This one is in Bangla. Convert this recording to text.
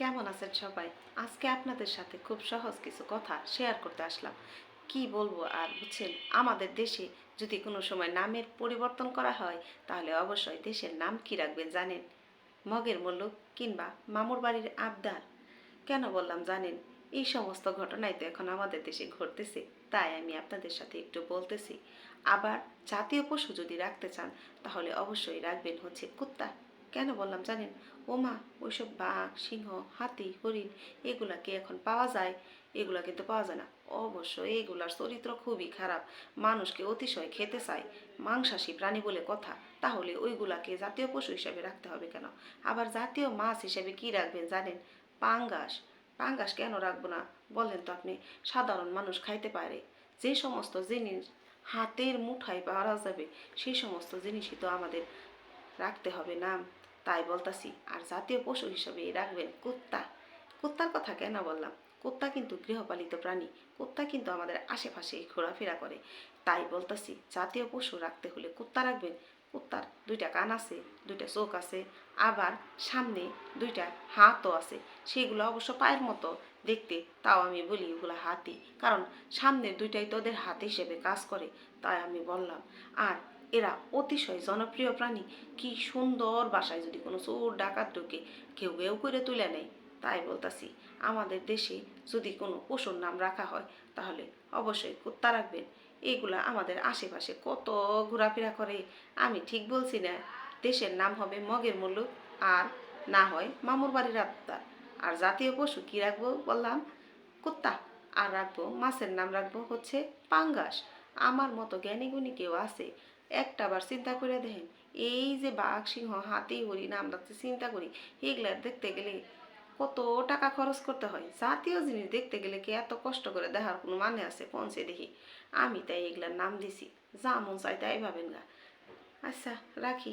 কেমন আছেন সবাই? আজকে আপনাদের সাথে খুব সহজ কিছু কথা শেয়ার করতে আসলাম। কি বলব আর বুঝছেন, আমাদের দেশে যদি কোনো সময় নামের পরিবর্তন করা হয়, তাহলে অবশ্যই দেশের নাম কি রাখবেন জানেন? মগের মল্লুক কিংবা মামুর বাড়ির আবদার। কেন বললাম জানেন? এই সমস্ত ঘটনাই তো এখন আমাদের দেশে ঘটতেছে, তাই আমি আপনাদের সাথে একটু বলতেছি। আবার জাতীয় পশু যদি রাখতে চান, তাহলে অবশ্যই রাখবেন হচ্ছে কুত্তা। কেন বললাম জানেন? ওমা, ওইসব বাঘ, সিংহ, হাতি, হরিণ, এগুলা কি এখন পাওয়া যায়? এগুলা কিন্তু পাওয়া যায় না। অবশ্য এগুলার চরিত্র খুবই খারাপ। মানুষকে অতিশয় খেতে চায়? মাংসাশী প্রাণী বলে কথা। তাহলে ওইগুলাকে জাতীয় পশু হিসাবে রাখতে হবে কেন? আবার জাতীয় মাছ হিসেবে কি রাখবেন জানেন? পাঙ্গাস। পাঙ্গাস কেন রাখব না? বলেন তো আপনি, সাধারণ মানুষ খাইতে পারে। যে সমস্ত জিনিস হাতের মুঠায় পাওয়া যাবে সেই সমস্ত জিনিসই তো আমাদের রাখতে হবে নাম তাই বলতাছি, আর জাতীয় পশু হিসাবে রাখবেন কুত্তা। কুত্তার কথা কেন বললাম? কুত্তা কিন্তু গৃহপালিত প্রাণী। কুত্তা কিন্তু আমাদের আশেপাশে ঘোরাফেরা করে। তাই বলতাছি, জাতীয় পশু রাখতে হলে কুত্তা রাখবেন। কুত্তার দুইটা কান আছে, দুইটা চোখ আছে, আবার সামনে দুইটা হাতও আছে। সেগুলো অবশ্য পায়ের মতো দেখতে, তাও আমি বলি ওগুলো হাতি। কারণ সামনের দুইটাই তোদের হাত হিসেবে কাজ করে, তাই আমি বললাম। আর এরা অতিশয় জনপ্রিয় প্রাণী। কি সুন্দর বাসায় যদি কোনো চোর, ডাকাত ঢুকে, কেউ কেউ করে তুলে নেয়। তাই বলতাছি, আমাদের দেশে যদি কোনো পশুর নাম রাখা হয়, তাহলে অবশ্যই কুত্তা রাখবেন। এইগুলা আমাদের আশেপাশে কত ঘোরাফেরা করে, আমি ঠিক বলছি না। দেশের নাম হবে মগের মুল্লুক আর না হয় মামুর বাড়ির আত্মার আর জাতীয় পশু কি রাখব বললাম? কুত্তা। আর রাখব, মাছের নাম রাখব হচ্ছে পাঙ্গাস। আমার মতো জ্ঞানীগুণী কেউ আছে একটা বার চিন্তা করে দেখেন। এই যে বাঘ সিংহ হাতি হরিণ আমরা চিন্তা করি এগুলার দেখতে গেলে কত টাকা খরচ করতে হয়? জাতীয় জিনিস দেখতে গেলে কি এত কষ্ট করে দেখার কোনো মানে আছে? সে দেখি, আমি তাই এগুলার নাম দিছি, যা মন চাই তাই ভাবেন গা। আচ্ছা রাখি।